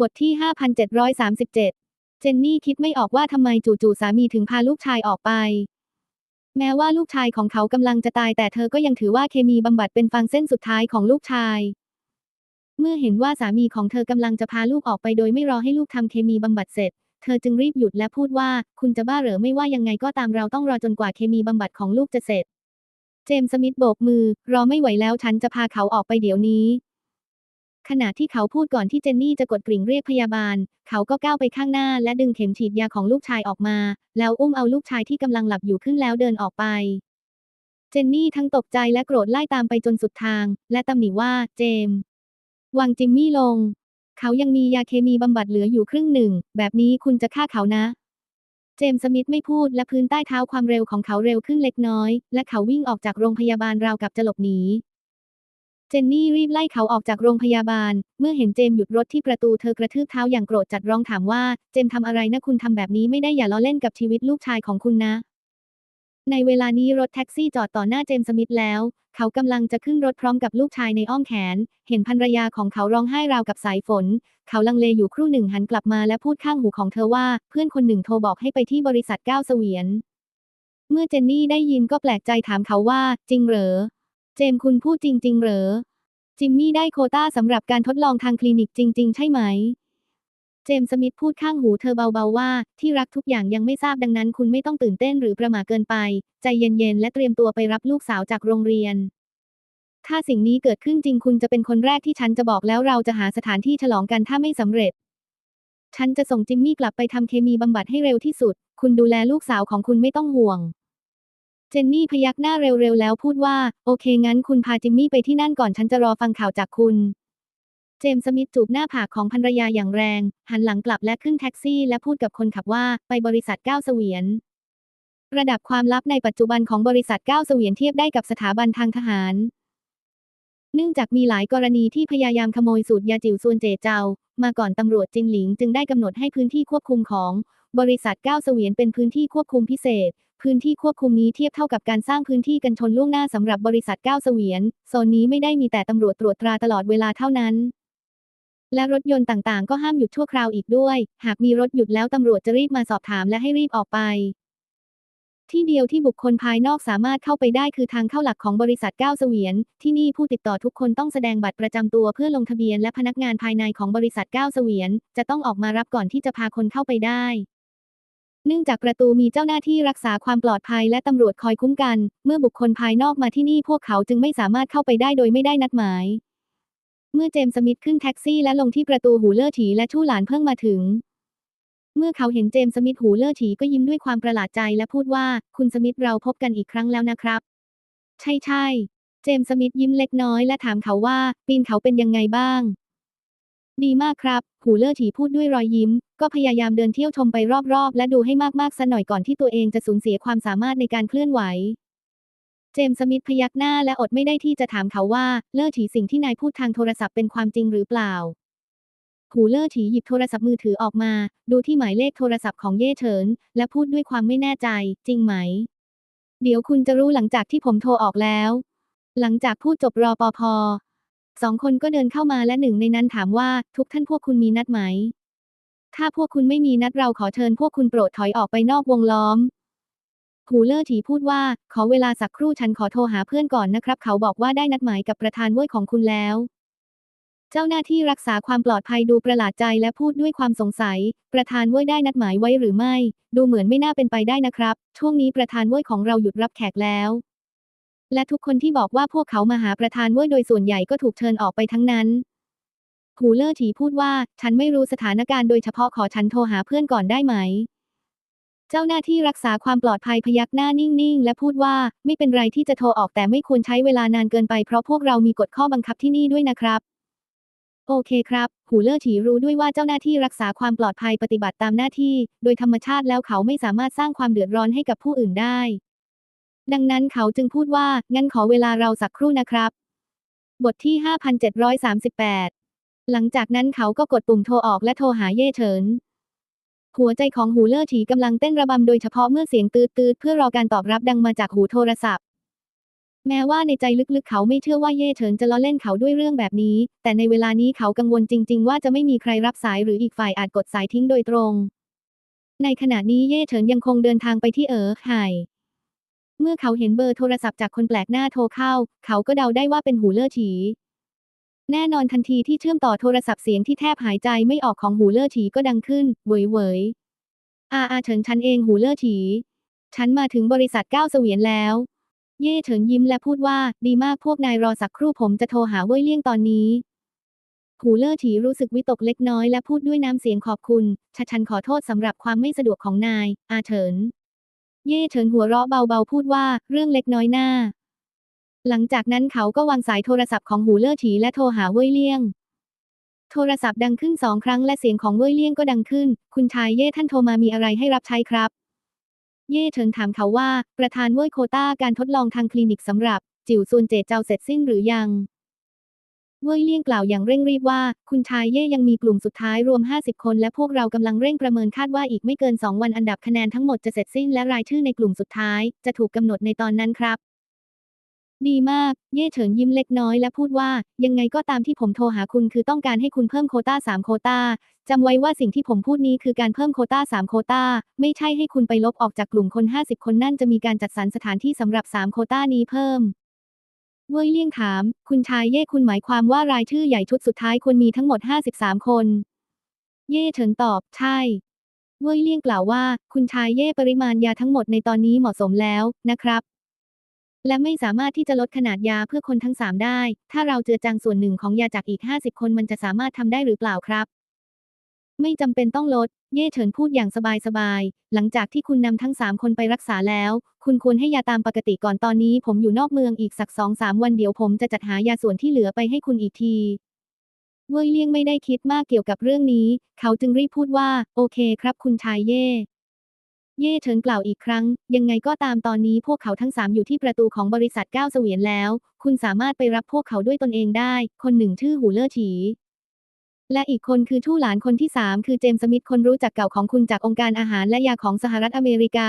บทที่ 5737 เจนนี่คิดไม่ออกว่าทำไมจู่ๆสามีถึงพาลูกชายออกไป แม้ว่าลูกชายของเขากำลังจะตายแต่เธอก็ยังถือว่าเคมีบำบัดเป็นฟางเส้นสุดท้ายของลูกชาย เมื่อเห็นว่าสามีของเธอกำลังจะพาลูกออกไปโดยไม่รอให้ลูกทำเคมีบำบัดเสร็จ เธอจึงรีบหยุดและพูดว่า คุณจะบ้าเหรอไม่ว่ายังไงก็ตามเราต้องรอจนกว่าเคมีบำบัดของลูกจะเสร็จ เจมส์สมิธโบกมือ รอไม่ไหวแล้วฉันจะพาเขาออกไปเดี๋ยวนี้ ขณะที่เขาพูดก่อนที่เจนนี่จะกดกริ่งเรียกพยาบาล เขาก็ก้าวไปข้างหน้าและดึงเข็มฉีดยาของลูกชายออกมา แล้วอุ้มเอาลูกชายที่กำลังหลับอยู่ขึ้นแล้วเดินออกไป เจนนี่ทั้งตกใจและโกรธไล่ตามไปจนสุดทาง และตำหนิว่าเจมส์วางจิมมี่ลง เขายังมียาเคมีบำบัดเหลืออยู่ครึ่งหนึ่ง แบบนี้คุณจะฆ่าเขานะ เจมส์สมิธไม่พูดและพื้นใต้เท้าความเร็วของเขาเร็วขึ้นเล็กน้อย และเขาวิ่งออกจากโรงพยาบาลราวกับจะหลบหนี เจนนี่รีบไล่เขาออกจากโรงพยาบาล เมื่อเห็นเจมหยุดรถที่ประตูเธอกระทืบเท้าอย่างโกรธจัดร้องถามว่า เจมทำอะไรนะคุณทำแบบนี้ไม่ได้อย่าล้อเล่นกับชีวิตลูกชายของคุณนะ ในเวลานี้รถแท็กซี่จอดต่อหน้าเจมส์สมิธแล้ว เขากำลังจะขึ้นรถพร้อมกับลูกชายในอ้อมแขน เห็นภรรยาของเขาร้องไห้ราวกับสายฝน เขาลังเลอยู่ครู่หนึ่งหันกลับมาและพูดข้างหูของเธอว่า เพื่อนคนหนึ่งโทรบอกให้ไปที่บริษัทก้าวเสวียน เมื่อเจนนี่ได้ยินก็แปลกใจถามเขาว่า จริงเหรอ เจมส์คุณพูดจริง ๆ เหรอ จิมมี่ได้โคต้าสำหรับการทดลองทางคลินิกจริง ๆ ใช่ไหม เจมส์สมิธพูดข้างหูเธอเบาๆว่า ที่รักทุกอย่างยังไม่ทราบดังนั้น คุณไม่ต้องตื่นเต้นหรือประหม่าเกินไป ใจเย็นๆและเตรียมตัวไปรับลูกสาวจากโรงเรียน ถ้าสิ่งนี้เกิดขึ้นจริงคุณจะเป็นคนแรกที่ฉันจะบอกแล้วเราจะหาสถานที่ฉลองกันถ้าไม่สำเร็จ ฉันจะส่งจิมมี่กลับไปทำเคมีบำบัดให้เร็วที่สุด คุณดูแลลูกสาวของคุณไม่ต้องห่วง เจนนี่พยักหน้าเร็วๆแล้วพูดว่า โอเคงั้นคุณพาจิมมี่ไปที่นั่นก่อนฉันจะรอฟังข่าวจากคุณ เจมส์สมิธจูบหน้าผากของภรรยาอย่างแรง หันหลังกลับและขึ้นแท็กซี่และพูดกับคนขับว่าไปบริษัทก้าวเสวียน ระดับความลับในปัจจุบันของบริษัทก้าวเสวียนเทียบได้กับสถาบันทางทหาร เนื่องจากมีหลายกรณีที่พยายามขโมยสูตรยาจิ๋วซวนเจเจามาก่อนตำรวจจินหลิงจึงได้กำหนดให้พื้นที่ควบคุมของบริษัทก้าวเสวียนเป็นพื้นที่ควบคุมพิเศษพื้นที่ควบคุมนี้เทียบเท่ากับการสร้างพื้นที่กันชนล่วงหน้าสำหรับบริษัทก้าวเสวียน โซนนี้ไม่ได้มีแต่ตำรวจตรวจตราตลอดเวลาเท่านั้น และรถยนต์ต่างๆ ก็ห้ามหยุดชั่วคราวอีกด้วย หากมีรถหยุดแล้วตำรวจจะรีบมาสอบถามและให้รีบออกไป ที่เดียวที่บุคคลภายนอกสามารถเข้าไปได้คือทางเข้าหลักของบริษัทก้าวเสวียน ที่นี่ผู้ติดต่อทุกคนต้องแสดงบัตรประจำตัวเพื่อลงทะเบียนและพนักงานภายในของบริษัทก้าวเสวียน จะต้องออกมารับก่อนที่จะพาคนเข้าไปได้ เนื่องจากประตูมีเจ้าหน้าที่รักษาความปลอดภัยและตำรวจคอยคุ้มกัน เมื่อบุคคลภายนอกมาที่นี่พวกเขาจึงไม่สามารถเข้าไปได้โดยไม่ได้นัดหมาย เมื่อเจมส์สมิธขึ้นแท็กซี่และลงที่ประตูหูเลอร์ถีและชู่หลานเพิ่งมาถึง เมื่อเขาเห็นเจมส์สมิธหูเลอร์ถีก็ยิ้มด้วยความประหลาดใจและพูดว่า คุณสมิธเราพบกันอีกครั้งแล้วนะครับ ใช่ใช่ เจมส์สมิธยิ้มเล็กน้อยและถามเขาว่า ปีนเขาเป็นยังไงบ้าง ดีมากครับ หูเลอร์ถีพูดด้วยรอยยิ้ม ก็พยายามเดินเที่ยวชมไปรอบๆ และดูให้มากๆซะหน่อยก่อนที่ตัวเองจะสูญเสียความสามารถในการเคลื่อนไหว เจมส์สมิธพยักหน้าและอดไม่ได้ที่จะถามเขาว่า เลอร์ถีสิ่งที่นายพูดทางโทรศัพท์เป็นความจริงหรือเปล่า หูเลอร์ถีหยิบโทรศัพท์มือถือออกมา ดูที่หมายเลขโทรศัพท์ของเย่เฉิน และพูดด้วยความไม่แน่ใจ จริงไหม เดี๋ยวคุณจะรู้หลังจากที่ผมโทรออกแล้ว หลังจากพูดจบรอปภ สองคนก็เดินเข้ามาและหนึ่งในนั้นถามว่า ทุกท่านพวกคุณมีนัดไหม ถ้าพวกคุณไม่มีนัดเราขอเชิญพวกคุณโปรดถอยออกไปนอกวงล้อมหูเลอร์ถีพูดว่า ขอเวลาสักครู่ฉันขอโทรหาเพื่อนก่อนนะครับ เขาบอกว่าได้นัดหมายกับประธานเว้ยของคุณแล้ว เจ้าหน้าที่รักษาความปลอดภัยดูประหลาดใจและพูดด้วยความสงสัย ประธานเว้ยได้นัดหมายไว้หรือไม่ ดูเหมือนไม่น่าเป็นไปได้นะครับ ช่วงนี้ประธานเว้ยของเราหยุดรับแขกแล้ว และทุกคนที่บอกว่าพวกเขามาหาประธานเว้ยโดยส่วนใหญ่ก็ถูกเชิญออกไปทั้งนั้น หูเลอร์ถีพูดว่า ฉันไม่รู้สถานการณ์โดยเฉพาะขอฉันโทรหาเพื่อนก่อนได้ไหม เจ้าหน้าที่รักษาความปลอดภัยพยักหน้านิ่งๆ และพูดว่าไม่เป็นไรที่จะโทรออกแต่ไม่ควรใช้เวลานานเกินไปเพราะพวกเรามีกฎข้อบังคับที่นี่ด้วยนะครับ โอเคครับ หูเลอร์ถีรู้ด้วยว่าเจ้าหน้าที่รักษาความปลอดภัยปฏิบัติตามหน้าที่ โดยธรรมชาติแล้วเขาไม่สามารถสร้างความเดือดร้อนให้กับผู้อื่นได้ ดังนั้นเขาจึงพูดว่า งั้นขอเวลาเราสักครู่นะครับ บทที่ 5738 หลังจากนั้นเขาก็กดปุ่มโทรออกและโทรหาเย่เฉิน หัวใจของหูเลอร์ฉีกำลังเต้นระบำโดยเฉพาะเมื่อเสียงตืดๆเพื่อรอการตอบรับดังมาจากหูโทรศัพท์ แม้ว่าในใจลึกๆเขาไม่เชื่อว่าเย่เฉินจะล้อเล่นเขาด้วยเรื่องแบบนี้ แต่ในเวลานี้เขากังวลจริง ๆ ว่าจะไม่มีใครรับสายหรืออีกฝ่ายอาจกดสายทิ้งโดยตรง ในขณะนี้เย่เฉินยังคงเดินทางไปที่เอ๋อไห่ เมื่อเขาเห็นเบอร์โทรศัพท์จากคนแปลกหน้าโทรเข้า เขาก็เดาได้ว่าเป็นหูเล่อฉีแน่นอนทันทีที่เชื่อมต่อโทรศัพท์เสียงที่แทบหายใจไม่ออกของหูเล่อฉีก็ดังขึ้นเวยเวยอาอาเฉินฉันเองหูเล่อฉีฉันมาถึงบริษัทก้าวเสวียนแล้ว เย่เฉินยิ้มและพูดว่าดีมากพวกนายรอสักครู่ผมจะโทรหาเว่ยเลี่ยงตอนนี้ หูเล่อฉีรู้สึกวิตกเล็กน้อยและพูดด้วยน้ำเสียงขอบคุณ ฉันขอโทษสำหรับความไม่สะดวกของนาย อาเฉิน เย่เฉินหัวเราะเบาๆพูดว่า เรื่องเล็กน้อยหน้า หลังจากนั้นเขาก็วางสายโทรศัพท์ของหูเล่อฉีและโทรหาเว่ยเลี่ยง โทรศัพท์ดังขึ้นสองครั้งและเสียงของเว่ยเลี่ยงก็ดังขึ้น คุณชายเย่ท่านโทรมามีอะไรให้รับใช้ครับ เย่เฉินถามเขาว่า ประธานเว่ยโคต้าการทดลองทางคลินิกสำหรับ จิ๋วซวนเจเจ้าเสร็จสิ้นหรือยัง เว่ยเลี่ยงกล่าวอย่างเร่งรีบว่า คุณชายเย่ยังมีกลุ่มสุดท้ายรวม 50 คนและพวกเรากำลังเร่งประเมินคาดว่าอีกไม่เกิน 2 วันอันดับคะแนนทั้งหมดจะเสร็จสิ้นและรายชื่อในกลุ่มสุดท้าย จะถูกกำหนดในตอนนั้นครับ ดีมาก เย่เฉินยิ้มเล็กน้อยและพูดว่า ยังไงก็ตามที่ผมโทรหาคุณคือต้องการให้คุณเพิ่มโคต้า3โคต้าจำไว้ว่าสิ่งที่ผมพูดนี้คือการเพิ่มโคต้า3โคต้า ไม่ใช่ให้คุณไปลบออกจากกลุ่มคน 50 คนนั่นจะมีการจัดสรรสถานที่สำหรับ3โคต้านี้เพิ่ม เว่ยเลี่ยงถาม คุณชายเย่คุณหมายความว่ารายชื่อใหญ่ชุดสุดท้ายควรมีทั้งหมด 53 คน เย่เฉินตอบ ใช่ เว่ยเลี่ยงกล่าวว่า คุณชายเย่ปริมาณยาทั้งหมดในตอนนี้เหมาะสมแล้วนะครับ และไม่สามารถที่จะลดขนาดยาเพื่อคนทั้ง 3 ได้ ถ้าเราเจือจางส่วนหนึ่งของยาจากอีก 50 คนมันจะสามารถทำได้หรือเปล่าครับ ไม่จำเป็นต้องลด เย่เฉินพูดอย่างสบายๆ หลังจากที่คุณนำทั้ง3คนไปรักษาแล้ว คุณควรให้ยาตามปกติก่อนตอนนี้ ผมอยู่นอกเมืองอีกสักสองสามวันเดี๋ยวผมจะจัดหายาส่วนที่เหลือไปให้คุณอีกที เว่ยเลี่ยงไม่ได้คิดมากเกี่ยวกับเรื่องนี้ เขาจึงรีบพูดว่า โอเคครับคุณชายเย่เย่เฉินกล่าวอีกครั้ง ยังไงก็ตามตอนนี้พวกเขาทั้งสามอยู่ที่ประตูของบริษัทก้าวเสวียนแล้ว คุณสามารถไปรับพวกเขาด้วยตนเองได้ คนหนึ่งชื่อหูเล่อฉี และอีกคนคือทู่หลานคนที่สามคือเจมส์สมิธคนรู้จักเก่าของคุณจากองค์การอาหารและยาของสหรัฐอเมริกา